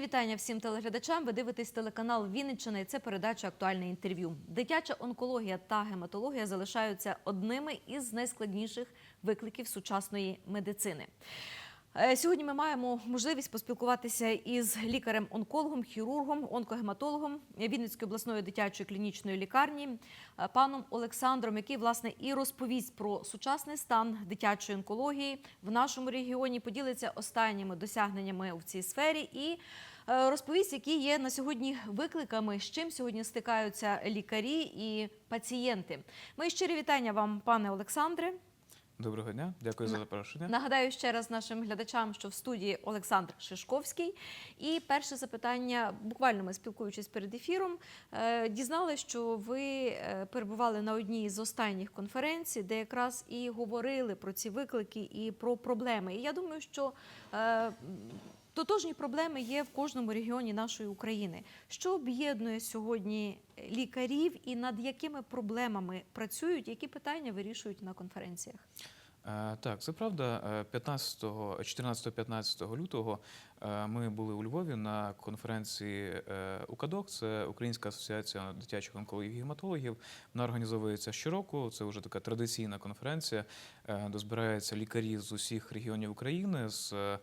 Вітання всім телеглядачам. Ви дивитесь телеканал Вінниччина і це передача Актуальне інтерв'ю. Дитяча онкологія та гематологія залишаються одними із найскладніших викликів сучасної медицини. Е, Сьогодні ми маємо можливість поспілкуватися із лікарем-онкологом, хірургом, онкогематологом Вінницької обласної дитячої клінічної лікарні е, паном Олександром, який власне і розповість про сучасний стан дитячої онкології в нашому регіоні, поділиться останніми досягненнями в цій сфері і е, розповість, які є на сьогодні викликами, з чим сьогодні стикаються лікарі і пацієнти. Мої щирі вітання вам, пане Олександре. Доброго дня, дякую за запрошення. Нагадаю ще раз нашим глядачам, що в студії Олександр Шишковський. І перше запитання, буквально ми спілкуючись перед ефіром, е, дізналися, що ви е, перебували на одній з останніх конференцій, де якраз і говорили про ці виклики і про проблеми. І я думаю, що е, Тотожні проблеми є в кожному регіоні нашої України. Що об'єднує сьогодні лікарів і над якими проблемами працюють, які питання вирішують на конференціях? Е, Так, це правда. Е, 15, 14-15 лютого е, ми були у Львові на конференції е, УКАДОК, це Українська асоціація дитячих онкологів і гематологів. Вона організовується щороку. Це вже така традиційна конференція, е, де збираються лікарі з усіх регіонів України з е,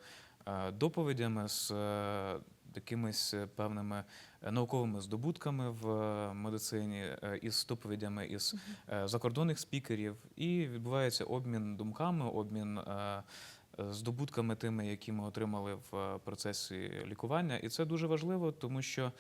доповідями, з е, якимись певними е, науковими здобутками в е, медицині, е, із доповідями із е, закордонних спікерів, і відбувається обмін думками, обмін е, е, здобутками тими, які ми отримали в е, процесі лікування. І це дуже важливо, тому що.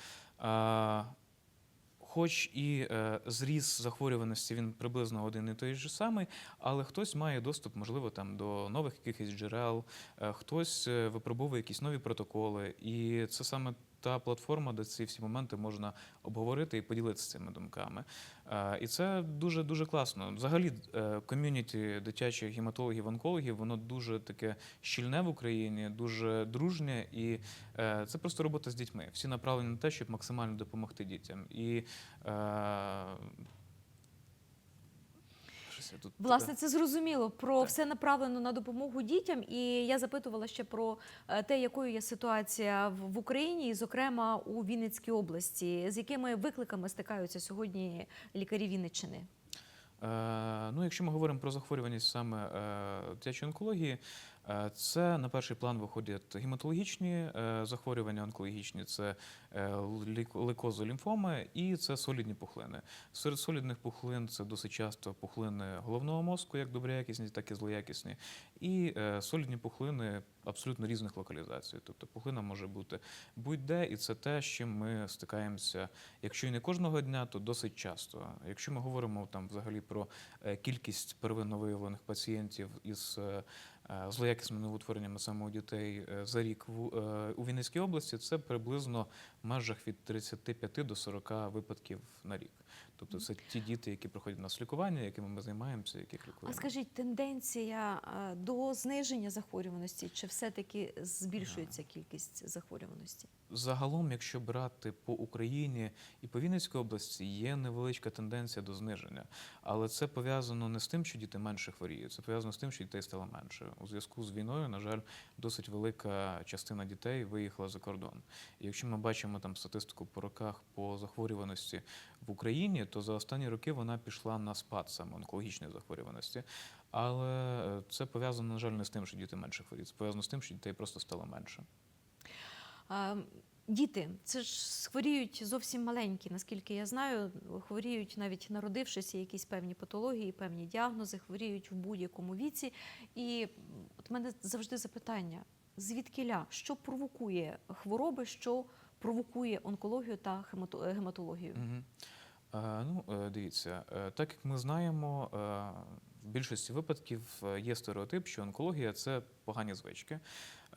Хоч і е, зріс захворюваності він приблизно один і той же самий, але хтось має доступ, можливо, там до нових якихось джерел, е, хтось е, випробовує якісь нові протоколи, і це саме та платформа, де ці всі моменти можна обговорити і поділитися цими думками. Е, І це дуже дуже класно. Взагалі, е, ком'юніті дитячих гематологів, онкологів, воно дуже таке щільне в Україні, дуже дружнє, і е, це просто робота з дітьми. Всі направлені на те, щоб максимально допомогти дітям. І е, тут Власне, це зрозуміло. Про все направлено на допомогу дітям. І я запитувала ще про е, те, якою є ситуація в Україні, і, зокрема, у Вінницькій області, з якими викликами стикаються сьогодні лікарі Вінниччини. Е, Ну, якщо ми говоримо про захворюваність саме е, дитячої онкології, це на перший план виходять гематологічні е, захворювання онкологічні, це е, лік- лейкозолімфоми і це солідні пухлини. Серед солідних пухлин це досить часто пухлини головного мозку, як доброякісні, так і злоякісні. І е, солідні пухлини абсолютно різних локалізацій. Тобто пухлина може бути будь-де, і це те, з чим ми стикаємося, якщо і не кожного дня, то досить часто. Якщо ми говоримо там взагалі про е, кількість первинно виявлених пацієнтів із е, е, злоякісними новоутвореннями саме дітей е, за рік в, е, у Вінницькій області, це приблизно в межах від 35 до 40 випадків на рік. Тобто це ті діти, які проходять у нас лікування, якими ми займаємося, яких А скажіть, тенденція до зниження захворюваності, чи все-таки збільшується кількість захворюваності? Загалом, якщо брати по Україні і по Вінницькій області, є невеличка тенденція до зниження, але це пов'язано не з тим, що діти менше хворіють, це пов'язано з тим, що дітей стало менше. У зв'язку з війною, на жаль, досить велика частина дітей виїхала за кордон. І якщо ми бачимо там статистику по роках по захворюваності в Україні, то за останні роки вона пішла на спад саме онкологічної захворюваності. Але е, це пов'язано, на жаль, не з тим, що діти менше хворіють, це пов'язано з тим, що дітей просто стало менше. А, Діти, це ж хворіють зовсім маленькі, наскільки я знаю, хворіють навіть народившись, якісь певні патології, певні діагнози, хворіють в будь-якому віці. І от мене завжди запитання: звідкиля, що провокує хвороби, що провокує онкологію та хемато- гематологію? Е, Ну, е, дивіться, е, так як ми знаємо, е, в більшості випадків е, є стереотип, що онкологія це погані звички.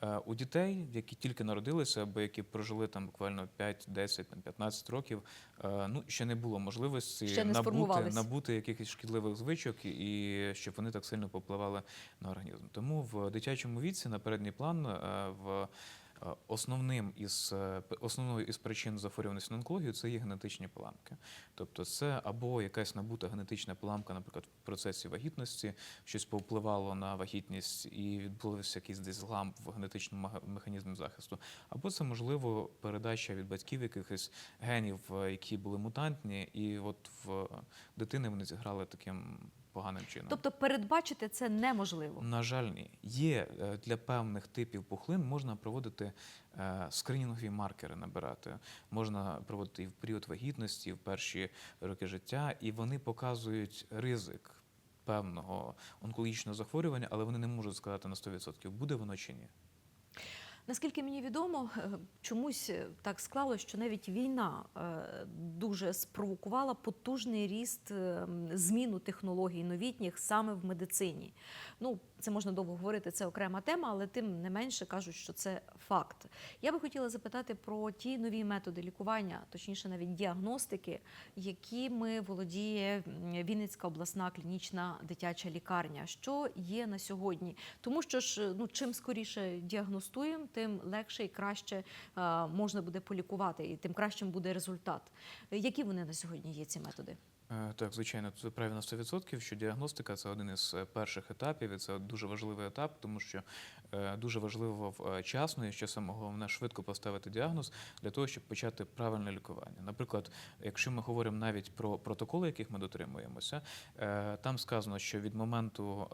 Е, У дітей, які тільки народилися, або які прожили там буквально 5, 10, там, 15 років, е, ну ще не було можливості Ще не набути, набути якихось шкідливих звичок і щоб вони так сильно попливали на організм. Тому в дитячому віці на передній план е, в Е, Основним із е, основною із причин захворюваності на онкологію це є генетичні поламки. Тобто, це або якась набута генетична поламка, наприклад, в процесі вагітності, щось повпливало на вагітність і відбувся якийсь десь злам в генетичному механізмі захисту, або це можливо передача від батьків якихось генів, е, які були мутантні, і от в дитини вони зіграли таким поганим чином. Тобто передбачити це неможливо. На жаль, ні. Є е, для певних типів пухлин можна проводити е, скринінгові маркери, набирати. Можна проводити і в період вагітності, і в перші роки життя, і вони показують ризик певного онкологічного захворювання, але вони не можуть сказати на 100%, буде воно чи ні. Наскільки мені відомо, е, чомусь е, так склалося, що навіть війна е, дуже спровокувала потужний ріст е, зміну технологій новітніх саме в медицині. Ну, це можна довго говорити, це окрема тема, але тим не менше кажуть, що це факт. Я би хотіла запитати про ті нові методи лікування, точніше, навіть діагностики, якими володіє Вінницька обласна клінічна дитяча лікарня. Що є на сьогодні? Тому що ж, ну чим скоріше діагностуємо, тим легше і краще можна буде полікувати, і тим кращим буде результат. Які вони на сьогодні є ці методи? Е, Так, звичайно, це правильно 100%, що діагностика це один із е, перших етапів, і це дуже важливий етап, тому що е, дуже важливо вчасно і ще саме головне швидко поставити діагноз для того, щоб почати правильне лікування. Наприклад, якщо ми говоримо навіть про протоколи, яких ми дотримуємося, там сказано, що від моменту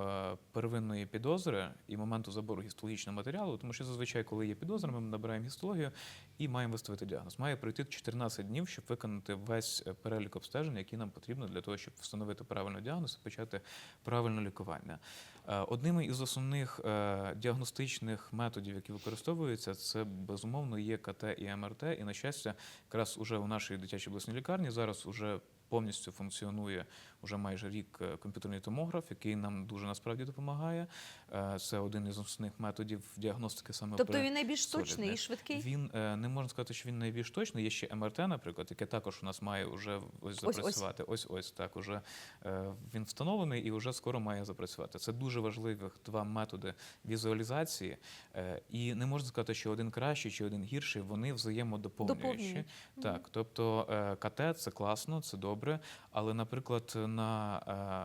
первинної підозри і моменту забору гістологічного матеріалу, тому що зазвичай, коли є підозра, ми набираємо гістологію і маємо виставити діагноз. Має пройти 14 днів, щоб виконати весь перелік обстежень, які нам потрібно для того, щоб встановити правильний діагноз і почати правильне лікування. Е, Одним із основних е, діагностичних методів, які використовуються, це безумовно є КТ і МРТ. І на щастя, якраз уже у нашій дитячій обласній лікарні зараз уже повністю функціонує вже майже рік е, комп'ютерний томограф, який нам дуже насправді допомагає. Це один із основних методів діагностики саме Тобто він найбільш точний і швидкий? він не можна сказати, що він найбільш точний. Є ще МРТ, наприклад, яке також у нас має вже ось ось. запрацювати. Ось ось так. Уже він встановлений і вже скоро має запрацювати. Це дуже важливих два методи візуалізації. Е, І не можна сказати, що один кращий чи один гірший. Вони взаємодоповнюючі. Так, тобто е, КТ це класно, це добре. Але, наприклад, на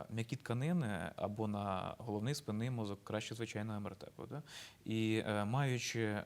е, м'які тканини або на головний спинний мозок краще звичайно МРТ буде. І маючи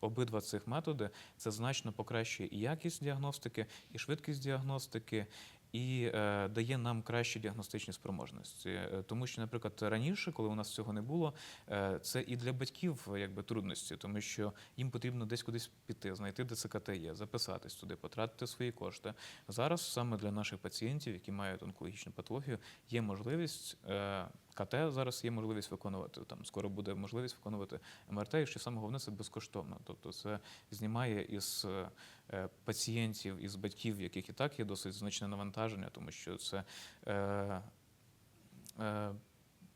обидва цих методи, це значно покращує і якість діагностики, і швидкість діагностики. І е, дає нам кращі діагностичні спроможності, Е, тому що, наприклад, раніше, коли у нас цього не було, е, це і для батьків якби трудності, тому що їм потрібно десь кудись піти, знайти де ЦКТ є, записатись туди, потратити свої кошти. Зараз саме для наших пацієнтів, які мають онкологічну патологію, є можливість. е, КТ зараз є можливість виконувати. Там скоро буде можливість виконувати МРТ, і що саме головне, це безкоштовно. Тобто це знімає із пацієнтів, із батьків, в яких і так є досить значне навантаження, тому що це.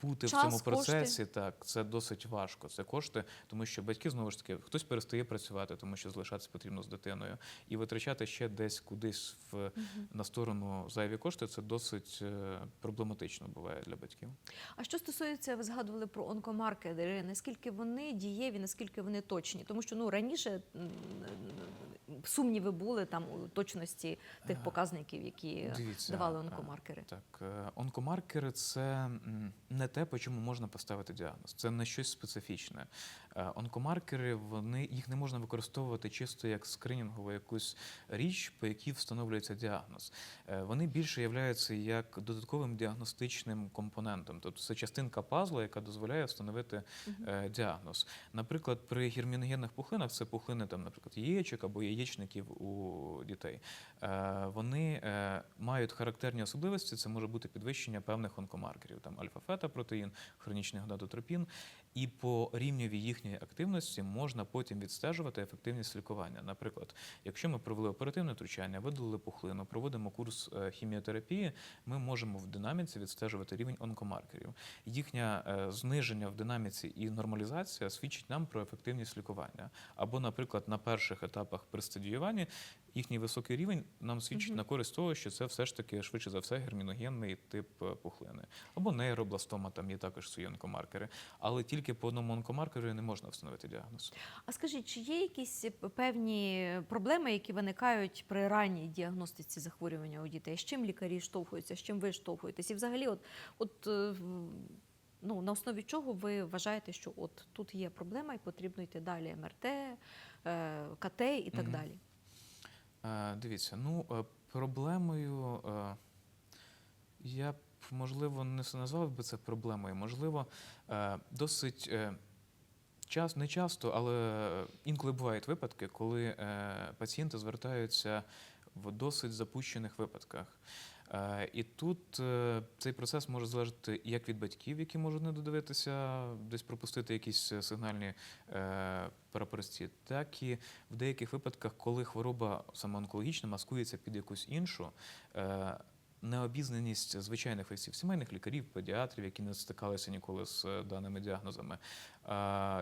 Бути Час, в цьому кошти. процесі, так, це досить важко. Це кошти, тому що батьки знову ж таки хтось перестає працювати, тому що залишатися потрібно з дитиною, і витрачати ще десь кудись в на сторону зайві кошти. Це досить е, проблематично буває для батьків. А що стосується, ви згадували про онкомаркери, наскільки вони дієві, наскільки вони точні? Тому що ну раніше сумніви були там у точності тих Е, показників, які Дивіться, давали е, онкомаркери. Так, онкомаркери це не те, по чому можна поставити діагноз. Це не щось специфічне. Е, Онкомаркери вони їх не можна використовувати чисто як скринінгову якусь річ, по якій встановлюється діагноз. Е, Вони більше являються як додатковим діагностичним компонентом, тобто це частинка пазла, яка дозволяє встановити е, діагноз. Наприклад, при герміногенних пухлинах це пухлини, там, наприклад, яєчок або яєчників у дітей. Вони мають характерні особливості. Це може бути підвищення певних онкомаркерів, там альфа-фета-протеїн, хронічний гонадотропін. І по рівневі їхньої активності можна потім відстежувати ефективність лікування. Наприклад, якщо ми провели оперативне втручання, видалили пухлину, проводимо курс е, хіміотерапії, ми можемо в динаміці відстежувати рівень онкомаркерів. Їхнє е, зниження в динаміці і нормалізація свідчить нам про ефективність лікування. Або, наприклад, на перших етапах при стадіюванні їхній високий рівень нам свідчить Мгм. на користь того, що це все ж таки швидше за все герміногенний тип е, пухлини. Або нейробластома, там є також свої онкомаркери. Але тільки по одному онкомаркеру не можна встановити діагноз. А скажіть, чи є якісь певні проблеми, які виникають при ранній діагностиці захворювання у дітей? З чим лікарі штовхуються, з чим ви штовхуєтесь? І взагалі, от, от е, ну, на основі чого ви вважаєте, що от тут є проблема і потрібно йти далі МРТ, е, КТ і так Мгм. далі? Е, Дивіться, ну е, проблемою е, я можливо не назвав би це проблемою. Можливо, е, досить е, час, не часто, але інколи бувають випадки, коли е, пацієнти звертаються в досить запущених випадках. І тут цей процес може залежати як від батьків, які можуть не додивитися, десь пропустити якісь сигнальні прапорці, так і в деяких випадках, коли хвороба саме онкологічна маскується під якусь іншу. Необізнаність звичайних фахівців, сімейних лікарів, педіатрів, які не стикалися ніколи з е, даними діагнозами,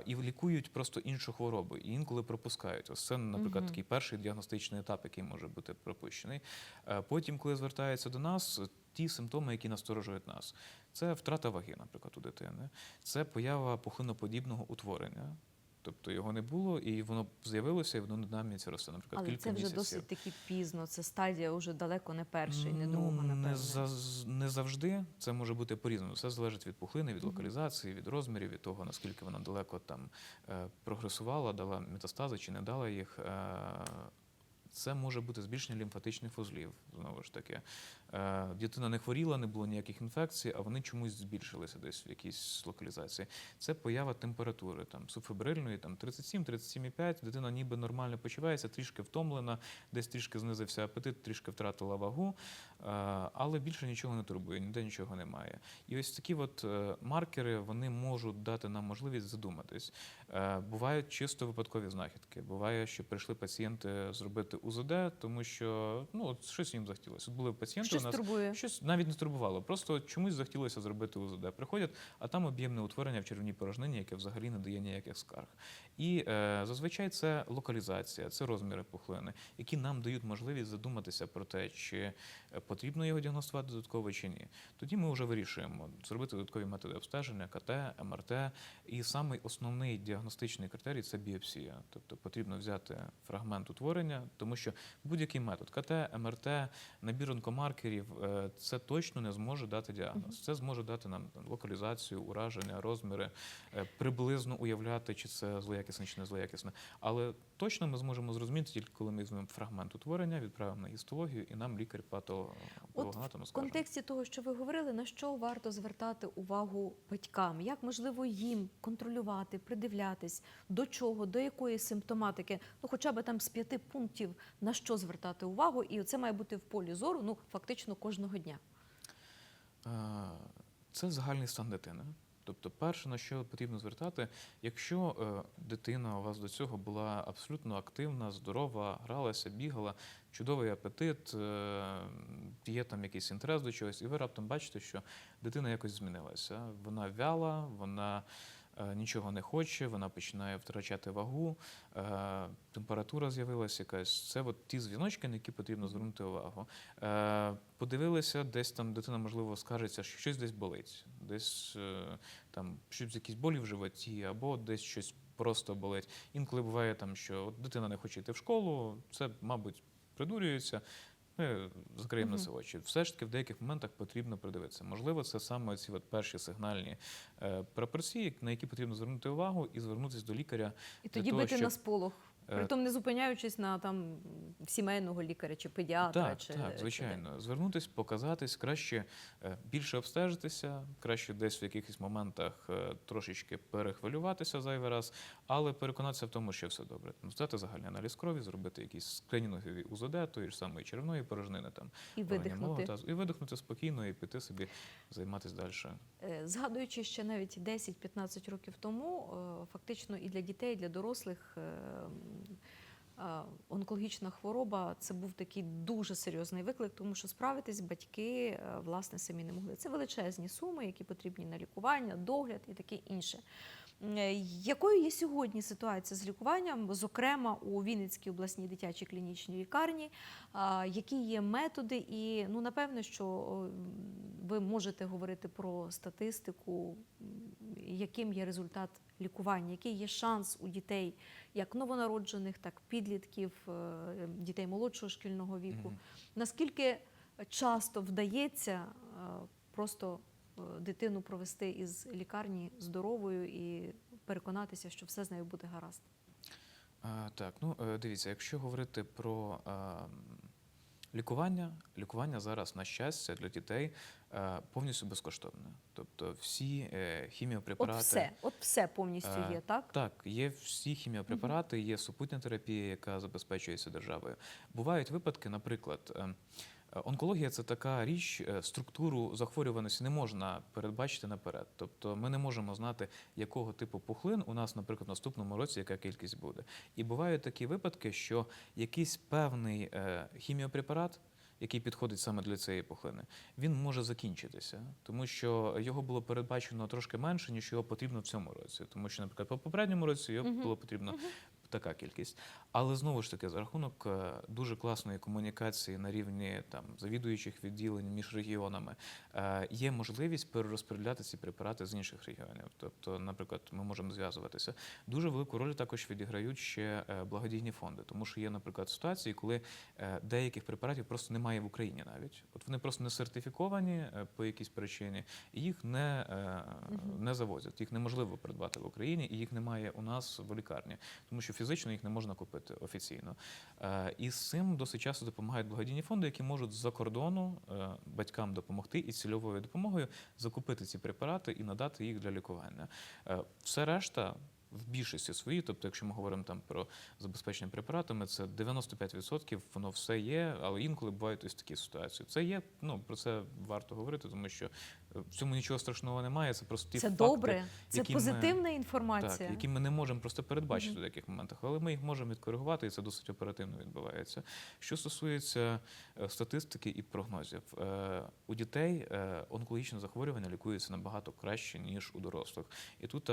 і лікують просто іншу хворобу, і інколи пропускають. Ось це, наприклад, такий перший діагностичний етап, який може бути пропущений. Е, Потім, коли звертаються до нас, ті симптоми, які насторожують нас, це втрата ваги, наприклад, у дитини, це поява пухлиноподібного утворення. Тобто його не було, і воно з'явилося, і воно нам це росте, наприклад, Але кілька це вже місяців. досить таки пізно. Це стадія вже далеко не перша і не Ну, друга, напевно. Не, за, не завжди це може бути по-різному. Все залежить від пухлини, від локалізації, від розмірів, від того, наскільки вона далеко там е, прогресувала, дала метастази чи не дала їх. Це може бути збільшення лімфатичних вузлів. Знову ж таки, е, дитина не хворіла, не було ніяких інфекцій, а вони чомусь збільшилися десь в якійсь локалізації. Це поява температури там субфебрильної, там 37-37,5, Дитина ніби нормально почувається, трішки втомлена, десь трішки знизився апетит, трішки втратила вагу, е, але більше нічого не турбує, ніде нічого немає. І ось такі от е, маркери вони можуть дати нам можливість задуматись. Бувають чисто випадкові знахідки. Буває, що прийшли пацієнти зробити УЗД, тому що ну от щось їм захотілося. От були пацієнти Щось у нас. турбує. Щось навіть не турбувало, просто чомусь захотілося зробити УЗД. Приходять, а там об'ємне утворення в червній порожнині, яке взагалі не дає ніяких скарг. І е, зазвичай це локалізація, це розміри пухлини, які нам дають можливість задуматися про те, чи е, потрібно його діагностувати додатково чи ні. Тоді ми вже вирішуємо зробити додаткові методи обстеження, КТ, МРТ. І самий основний діагностичний критерій це біопсія. Тобто потрібно взяти фрагмент утворення, тому що будь-який метод КТ, МРТ, набір онкомаркерів е, це точно не зможе дати діагноз. Це зможе дати нам локалізацію, ураження, розміри, е, приблизно уявляти, чи це злоякісне, чи не злоякісне. Але точно ми зможемо зрозуміти тільки коли ми візьмемо фрагмент утворення, відправимо на гістологію, і нам лікар патологоанатом В контексті того, що ви говорили, на що варто звертати увагу батькам? Як можливо їм контролювати, придивлятись, до чого, до якої симптоматики, ну хоча б там з п'яти пунктів на що звертати увагу, і це має бути в полі зору, ну фактично кожного дня. Е, Це загальний стан дитини. Тобто, перше, на що потрібно звертати, якщо е, дитина у вас до цього була абсолютно активна, здорова, гралася, бігала, чудовий апетит, е, є там якийсь інтерес до чогось, і ви раптом бачите, що дитина якось змінилася. Вона вяла, вона нічого не хоче, вона починає втрачати вагу, е, температура з'явилася якась. Це от ті дзвіночки, на які потрібно звернути увагу. Е, Подивилися, десь там дитина, можливо, скажеться, що щось десь болить, десь е, там щось якісь болі в животі, або десь щось просто болить. Інколи буває там, що дитина не хоче йти в школу, це, мабуть, придурюється. Ми закриємо на це очі. Все ж таки в деяких моментах потрібно придивитися. Можливо, це саме ці от перші сигнальні е, прапорці, на які потрібно звернути увагу і звернутися до лікаря. І тоді того, бити щоб, на сполох. е, Притом не зупиняючись на там сімейного лікаря чи педіатра. Так, чи, так, чи звичайно. Звернутись, показатись, краще е, більше обстежитися, краще десь в якихось моментах трошечки перехвилюватися зайвий раз, але переконатися в тому, що все добре. Там, Здати загальний аналіз крові, зробити якісь скринінгові УЗД, тої ж самої червної порожнини, там І видихнути. тазу, і видихнути спокійно, і піти собі займатися далі. Е, Згадуючи ще навіть 10-15 років тому, е, фактично і для дітей, і для дорослих е, онкологічна хвороба це був такий дуже серйозний виклик, тому що справитись батьки власне самі не могли. Це величезні суми, які потрібні на лікування, догляд і таке інше. Е, Якою є сьогодні ситуація з лікуванням, зокрема у Вінницькій обласній дитячій клінічній лікарні? Які є методи? І ну напевно, що ви можете говорити про статистику, яким є результат лікування, який є шанс у дітей, як новонароджених, так і підлітків, е, дітей молодшого шкільного віку. Наскільки часто вдається е, просто дитину провести із лікарні здоровою і переконатися, що все з нею буде гаразд? Так, ну е, дивіться, якщо говорити про е, лікування, лікування зараз, на щастя, для дітей е, повністю безкоштовне. Тобто всі е, хіміопрепарати. От все, от все повністю Е, є, так? Так, є всі хіміопрепарати, є супутня терапія, яка забезпечується державою. Бувають випадки, наприклад, е, е, онкологія це така річ, е, структуру захворюваності не можна передбачити наперед. Тобто ми не можемо знати, якого типу пухлин у нас, наприклад, в наступному році яка кількість буде. І бувають такі випадки, що якийсь певний е, хіміопрепарат. Який підходить саме для цієї пухлини, він може закінчитися, тому що його було передбачено трошки менше, ніж його потрібно в цьому році. Тому що, наприклад, по попередньому році його було потрібно така кількість. Але знову ж таки, за рахунок е, дуже класної комунікації на рівні там завідуючих відділень між регіонами, е, є можливість перерозподіляти ці препарати з інших регіонів. Тобто, наприклад, ми можемо зв'язуватися. Дуже велику роль також відіграють ще е, благодійні фонди, тому що є, наприклад, ситуації, коли деяких препаратів просто немає в Україні навіть. От вони просто не сертифіковані по якійсь причині, і їх не, не завозять. Їх неможливо придбати в Україні, і їх немає у нас в лікарні, тому що фізично їх не можна купити офіційно. Е, І з цим досить часто допомагають благодійні фонди, які можуть з-за кордону е, батькам допомогти і цільовою допомогою закупити ці препарати і надати їх для лікування. Е, Все решта. В більшості своїй, тобто, якщо ми говоримо там про забезпечення препаратами, це 95% воно все є, але інколи бувають ось такі ситуації. Це є, ну про це варто говорити, тому що е, в цьому нічого страшного немає. Це просто ті Це факти, добре, це які ми- позитивна так, інформація. які ми не можемо просто передбачити Мгм. в деяких моментах, але ми їх можемо відкоригувати, і це досить оперативно відбувається. Що стосується е, статистики і прогнозів, е, у дітей онкологічне захворювання лікується набагато краще ніж у дорослих, і тут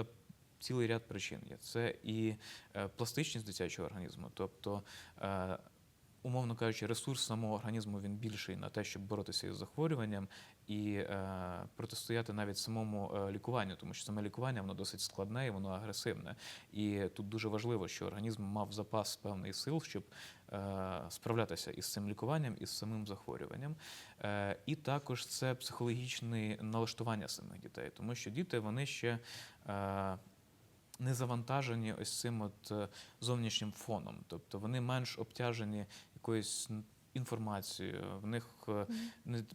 цілий ряд причин є. Це і е, пластичність дитячого організму, тобто. е, Умовно кажучи, ресурс самого організму він більший на те, щоб боротися із захворюванням і е, протистояти навіть самому лікуванню, тому що саме лікування воно досить складне і воно агресивне. І тут дуже важливо, що організм мав запас певний сил, щоб справлятися із цим лікуванням і з самим захворюванням. І також це психологічне налаштування самих дітей, тому що діти вони ще. Не завантажені ось цим от е, зовнішнім фоном, тобто вони менш обтяжені якоюсь інформацією, в них е,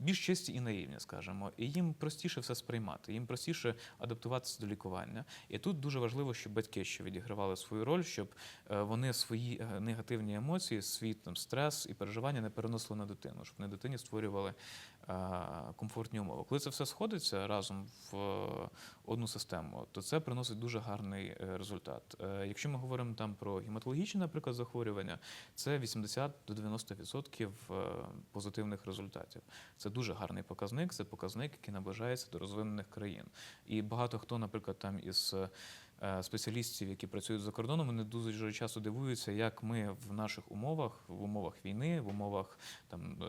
більш чисті і наївні, скажімо, і їм простіше все сприймати, їм простіше адаптуватися до лікування. І тут дуже важливо, щоб батьки ще відігравали свою роль, щоб е, вони свої негативні емоції, свій там стрес і переживання не переносили на дитину, щоб не дитині створювали комфортні умови. Коли це все сходиться разом в е, одну систему, то це приносить дуже гарний е, результат. Е, Якщо ми говоримо там про гематологічні, наприклад, захворювання, це 80 до 90% е, позитивних результатів. Це дуже гарний показник. Це показник, який наближається до розвинених країн. І багато хто, наприклад, там із е, спеціалістів, які працюють за кордоном, вони дуже часто дивуються, як ми в наших умовах, в умовах війни, в умовах там е,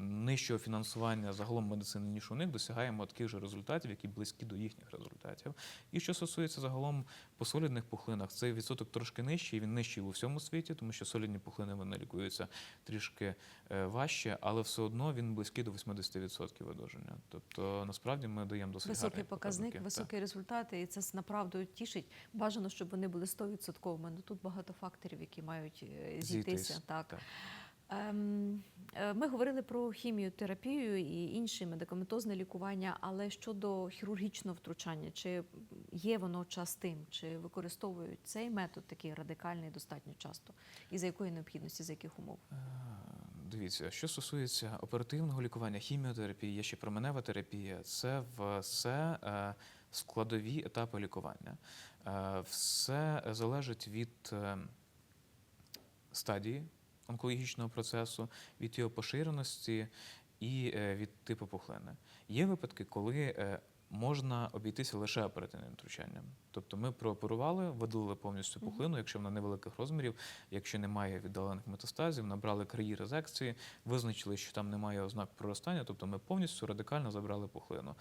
нижчого фінансування загалом медицини, ніж у них, досягаємо таких же результатів, які близькі до їхніх результатів. І що стосується загалом по солідних пухлинах, цей відсоток трошки нижчий. Він нижчий у всьому світі, тому що солідні пухлини вони лікуються трішки е, важче, але все одно він близький до 80% одужання. Тобто насправді ми даємо досить Високий гарні показник, показники. високі результати, і це направду тішить. Бажано, щоб вони були 100%. Ну тут багато факторів, які мають е, зійтися. Зійтись, Так. так. Ем, е, Ми говорили про хіміотерапію і інше медикаментозне лікування, але щодо хірургічного втручання, чи є воно частим, чи використовують цей метод такий радикальний достатньо часто, і за якої необхідності, за яких умов? Е, Дивіться, що стосується оперативного лікування, хіміотерапії, є ще променева терапія, це все складові етапи лікування. Е, Все залежить від е, стадії онкологічного процесу, від його поширеності і е, від типу пухлини. Є випадки, коли можна обійтися лише оперативним втручанням. Тобто ми прооперували, видалили повністю пухлину, якщо вона невеликих розмірів, якщо немає віддалених метастазів, набрали краї резекції, визначили, що там немає ознак проростання, тобто ми повністю радикально забрали пухлину.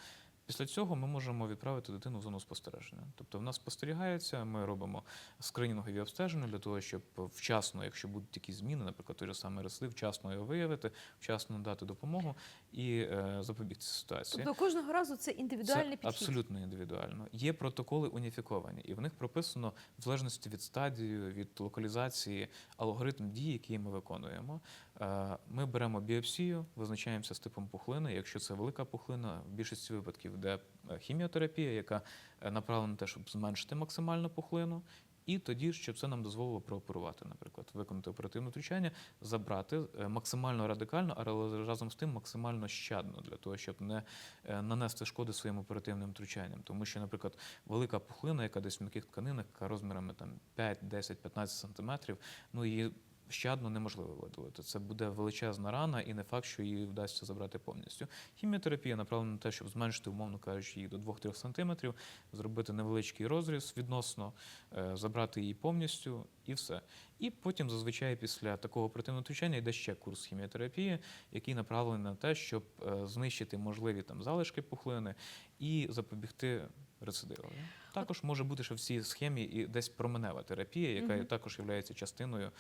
Після цього ми можемо відправити дитину в зону спостереження. Тобто в нас спостерігається, ми робимо скринінгові обстеження для того, щоб вчасно, якщо будуть якісь зміни, наприклад, той же самий росли, вчасно його виявити, вчасно надати допомогу і е, запобігти ситуації. Тобто кожного разу це індивідуальний Це підхід. абсолютно індивідуально. Є протоколи уніфіковані, і в них прописано в залежності від стадії, від локалізації, алгоритм дій, який ми виконуємо. Е, Ми беремо біопсію, визначаємося з типом пухлини. Якщо це велика пухлина, в більшості випадків йде е, хіміотерапія, яка е, направлена на те, щоб зменшити максимально пухлину. І тоді, щоб це нам дозволило прооперувати, наприклад, виконати оперативне втручання, забрати е, максимально радикально, але разом з тим максимально щадно для того, щоб не е, нанести шкоди своїм оперативним втручанням. Тому що, наприклад, велика пухлина, яка десь в м'яких тканинах, яка розмірами там 5, 10, 15 сантиметрів, ну її щадно неможливо видалити. Це буде величезна рана, і не факт, що її вдасться забрати повністю. Хіміотерапія направлена на те, щоб зменшити, умовно кажучи, її до 2-3 сантиметрів, зробити невеличкий розріз відносно, е, забрати її повністю і все. І потім зазвичай після такого оперативного втручання йде ще курс хіміотерапії, який направлений на те, щоб е, знищити можливі там залишки пухлини і запобігти рецидиву. Також може бути ще в цій схемі і десь променева терапія, яка Мгм. також є частиною. е,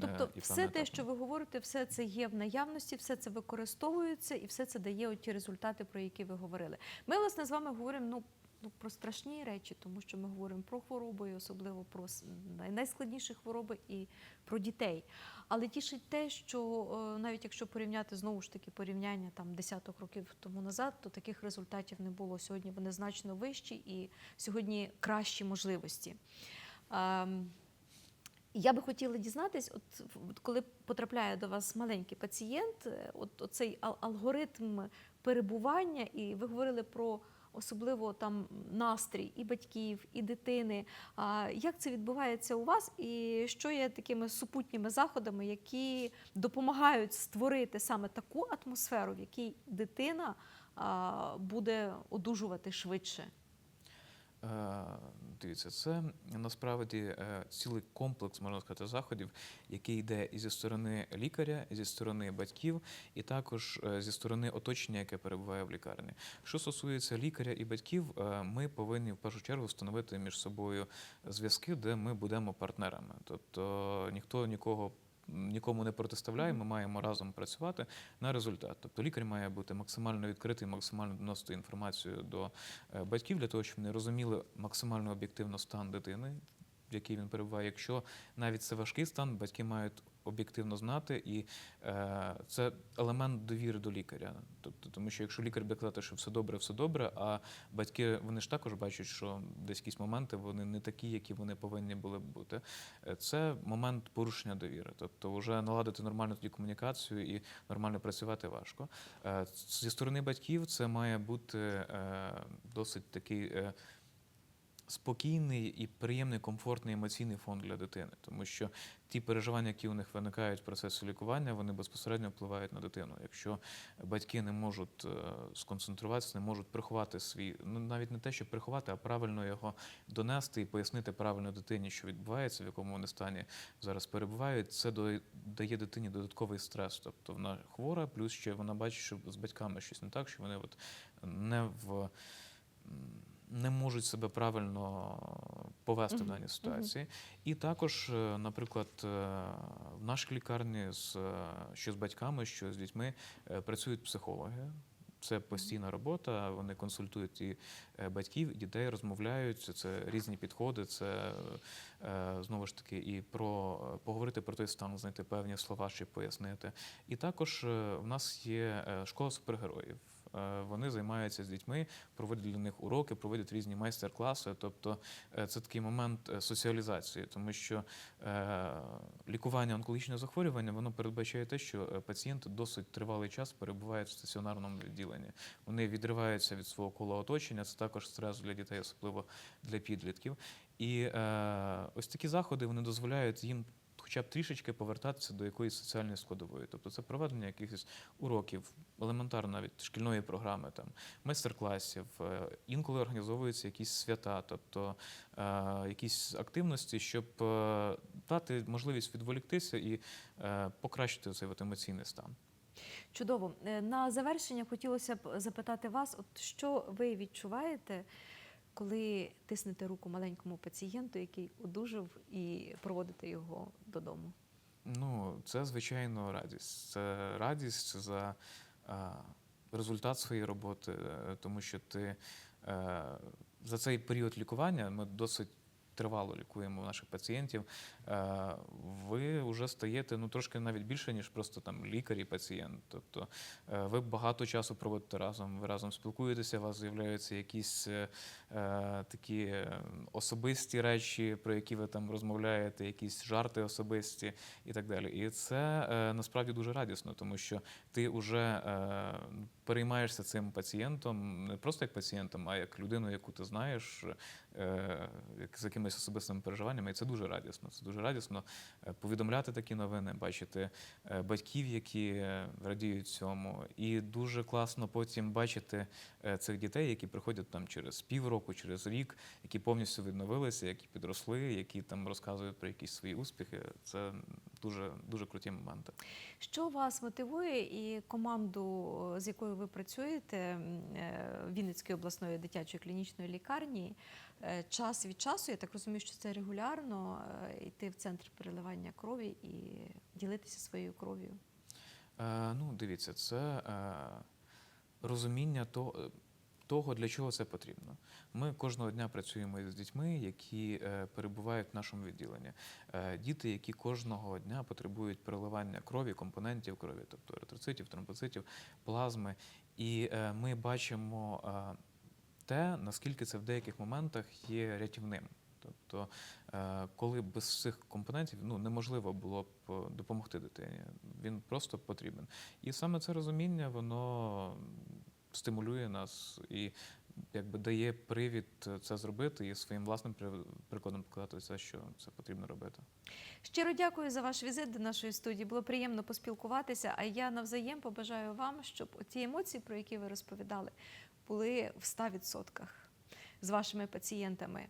Тобто, і все те, етапом. що ви говорите, все це є в наявності, все це використовується, і все це дає ті результати, про які ви говорили. Ми власне з вами говоримо ну, ну про страшні речі, тому що ми говоримо про хвороби, і особливо про найскладніші хвороби і про дітей. Але тішить те, що е, навіть якщо порівняти знову ж таки порівняння там десяток років тому назад, то таких результатів не було. Сьогодні вони значно вищі і сьогодні кращі можливості. Ем, я би хотіла дізнатись, от коли потрапляє до вас маленький пацієнт, е, от цей алгоритм перебування, і ви говорили про особливо там настрій і батьків, і дитини. Як це відбувається у вас, і що є такими супутніми заходами, які допомагають створити саме таку атмосферу, в якій дитина буде одужувати швидше? Е, Дивіться, це насправді е, цілий комплекс, можна сказати, заходів, який йде і зі сторони лікаря, і зі сторони батьків, і також е, зі сторони оточення, яке перебуває в лікарні. Що стосується лікаря і батьків, ми повинні в першу чергу встановити між собою зв'язки, де ми будемо партнерами. Тобто ніхто нікого. Нікому не протиставляє, ми маємо разом працювати на результат. Тобто лікар має бути максимально відкритий, максимально доносити інформацію до е, батьків для того, щоб вони розуміли максимально об'єктивно стан дитини, в якій він перебуває. Якщо навіть це важкий стан, батьки мають об'єктивно знати, і е, це елемент довіри до лікаря. Тобто, тому що якщо лікар буде казати, що все добре, все добре, а батьки вони ж також бачать, що десь якісь моменти вони не такі, які вони повинні були б бути. Е, Це момент порушення довіри. Тобто, вже наладити нормальну тоді комунікацію і нормально працювати важко. Е, Зі сторони батьків це має бути е, досить такий. е, Спокійний і приємний, комфортний емоційний фон для дитини, тому що ті переживання, які у них виникають в процесі лікування, вони безпосередньо впливають на дитину. Якщо батьки не можуть е, сконцентруватися, не можуть приховати свій, ну навіть не те, щоб приховати, а правильно його донести і пояснити правильно дитині, що відбувається, в якому вони стані зараз перебувають, це дає дитині додатковий стрес. Тобто вона хвора, плюс ще вона бачить, що з батьками щось не так, що вони от не в. Не можуть себе правильно повести в Мгм, даній мгм. ситуації. І також, е, наприклад, е, в нашій лікарні з е, що з батьками, що з дітьми працюють психологи. Це постійна робота. Вони консультують і батьків, і дітей, розмовляють. Це різні підходи. Це знову ж таки і про поговорити про той стан, знайти певні слова, щоб пояснити. І також в нас є школа супергероїв. Е, Вони займаються з дітьми, проводять для них уроки, проводять різні майстер-класи. Тобто е, це такий момент е, соціалізації, тому що лікування онкологічного захворювання воно передбачає те, що пацієнти досить тривалий час перебувають в стаціонарному відділенні. Вони відриваються від свого кола оточення. Це також стрес для дітей, особливо для підлітків. І е, ось такі заходи вони дозволяють їм. Хоча б трішечки повертатися до якоїсь соціальної складової. Тобто це проведення якихось уроків, елементарно навіть шкільної програми, там майстер-класів. Е, Інколи організовуються якісь свята, тобто е, якісь активності, щоб е, дати можливість відволіктися і покращити цей емоційний стан. Чудово. На завершення хотілося б запитати вас, от що ви відчуваєте, коли тиснете руку маленькому пацієнту, який одужав, і проводите його додому? Ну, це звичайно радість. Це радість за е, результат своєї роботи, е, тому що ти е, за цей період лікування ми досить. Тривало лікуємо наших пацієнтів. е, Ви вже стаєте ну трошки навіть більше, ніж просто там лікар і пацієнт. Тобто е, ви багато часу проводите разом, ви разом спілкуєтеся, у вас з'являються якісь е, такі особисті речі, про які ви там розмовляєте, якісь жарти особисті і так далі. І це насправді дуже радісно, тому що ти вже переймаєшся цим пацієнтом не просто як пацієнтом, а як людиною, яку ти знаєш, е, з якимись особистими переживаннями. І це дуже радісно. Це дуже радісно е, повідомляти такі новини, бачити е, батьків, які радіють цьому. І дуже класно потім бачити цих дітей, які приходять там через півроку, через рік, які повністю відновилися, які підросли, які там розказують про якісь свої успіхи. Це дуже дуже круті моменти. Що вас мотивує і команду, з якою ви працюєте в е, Вінницької обласної дитячої клінічної лікарні, е, час від часу, я так розумію, що це регулярно е, йти в центр переливання крові і ділитися своєю кров'ю? Ну, дивіться, це розуміння того, того, для чого це потрібно. Ми кожного дня працюємо із дітьми, які е, перебувають в нашому відділенні. Е, діти, які кожного дня потребують переливання крові, компонентів крові, тобто еритроцитів, тромбоцитів, плазми. І е, ми бачимо те, наскільки це в деяких моментах є рятівним. Тобто, коли без цих компонентів ну, неможливо було б допомогти дитині, він просто потрібен. І саме це розуміння, воно стимулює нас і якби дає привід це зробити і своїм власним при- прикладом показати що це потрібно робити. Щиро дякую за ваш візит до нашої студії. Було приємно поспілкуватися. А я навзаєм побажаю вам, щоб ті емоції, про які ви розповідали, були в 100% з вашими пацієнтами.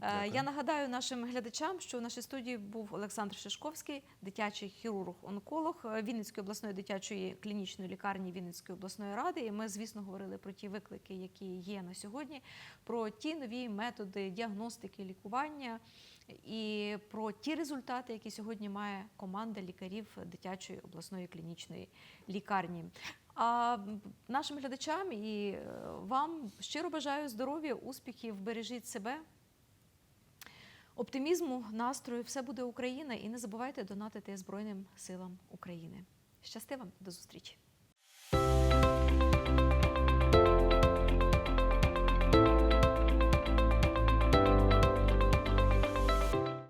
Е, Дякую. Я нагадаю нашим глядачам, що в нашій студії був Олександр Шишковський, дитячий хірург-онколог е, Вінницької обласної дитячої клінічної лікарні Вінницької обласної ради. І ми, звісно, говорили про ті виклики, які є на сьогодні, про ті нові методи діагностики, лікування і про ті результати, які сьогодні має команда лікарів дитячої обласної клінічної лікарні. А нашим глядачам і е, вам щиро бажаю здоров'я, успіхів, бережіть себе. Оптимізму, настрою, все буде Україна, і не забувайте донатити Збройним силам України. Щасти вам, до зустрічі!